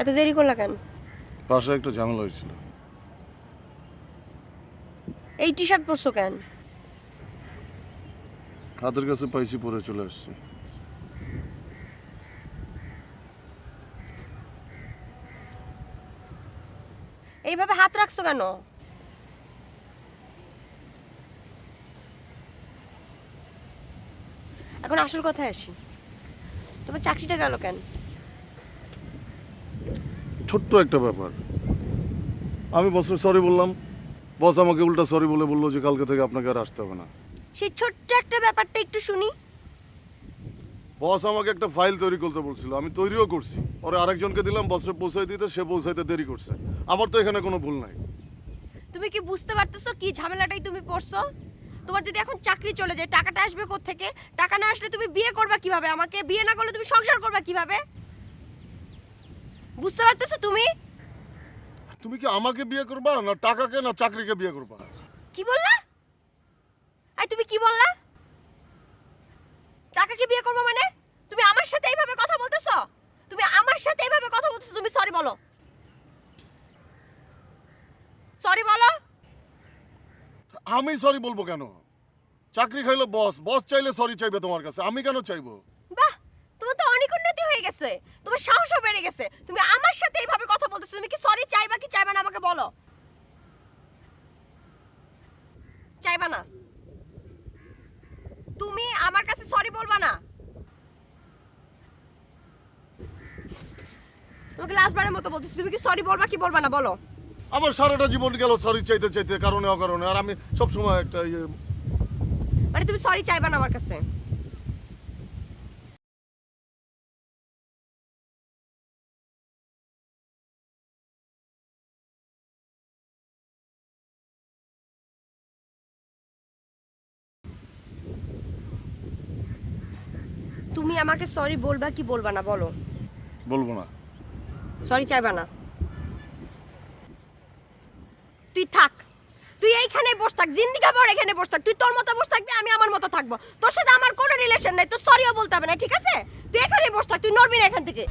এত দেরি করলা কেন? পাশে একটা ঝামেলা হয়েছিল। এই টি শার্ট পরছো কেন? হাতের কাছে পাইছি পরে চলে আসছি। এইভাবে হাত রাখছো কেন? এখন আসল কথায় আসি। তোমার চাকরিটা গেল কেন? ছোট্ট একটা ব্যাপার। আমি বছর সরি বললাম। বস আমাকে উল্টা সরি বলে বলল যে কালকে থেকে আপনাকে আর আসতে হবে না। সেই ছোট্ট একটা ব্যাপারটা একটু শুনি। বস আমাকে একটা ফাইল তৈরি করতে বলছিল। আমি তৈরিও করছি। পরে আরেকজনকে দিলাম বসে পৌঁছাই দিতে সে পৌঁছাইতে দেরি করছে। আমার তো এখানে কোনো ভুল নাই। তুমি কি বুঝতে পারতেছো কি ঝামেলাটাই তুমি পড়ছো? তোমার যদি এখন চাকরি চলে যায় টাকাটা আসবে থেকে টাকা না আসলে তুমি বিয়ে করবা কীভাবে? আমাকে বিয়ে না করলে তুমি সংসার করবা কীভাবে? বুঝতে পারতেছো তুমি? তুমি কি আমাকে বিয়ে করবা না টাকাকে না চাকরিকে বিয়ে করবা? কি বললা? আই তুমি কি বললা? টাকাকে বিয়ে করব মানে? তুমি আমার সাথে এইভাবে কথা বলতেছো? তুমি আমার সাথে এইভাবে কথা বলতেছো তুমি সরি বলো। সরি বলো। আমি সরি বলব কেন? চাকরি খাইলো বস বস চাইলে সরি চাইবে তোমার কাছে আমি কেন চাইব? বাহ! উন্নতি গেছে। তোমার সাহসও বেড়ে গেছে। তুমি আমার সাথে এইভাবে কথা বলতেছো তুমি কি সরি চাইবা কি চাইবা না আমাকে বলো। চাইবা না। তুমি আমার কাছে সরি বলবা না। তোমাকে লাস্টবারের মতো বলতেছি তুমি কি সরি বলবা কি বলবা না বলো। আমার সারাটা জীবন গেল সরি চাইতে চাইতে কারণে অকারণে আর আমি সবসময় একটা ইয়ে মানে তুমি সরি চাইবা না আমার কাছে। তুমি আমাকে সরি বলবা কি বলবা না বলো। বলব না। সরি চাইবা না। তুই থাক। তুই এইখানে বস থাক জিন্দিগা ভর এখানে বস থাক। তুই তোর মতো বস থাকবি আমি আমার মতো থাকব। তোর সাথে আমার কোনো রিলেশন নাই তো সরিও বলতে হবে না ঠিক আছে? তুই এখানে বস থাক তুই নড়বি না এখান থেকে।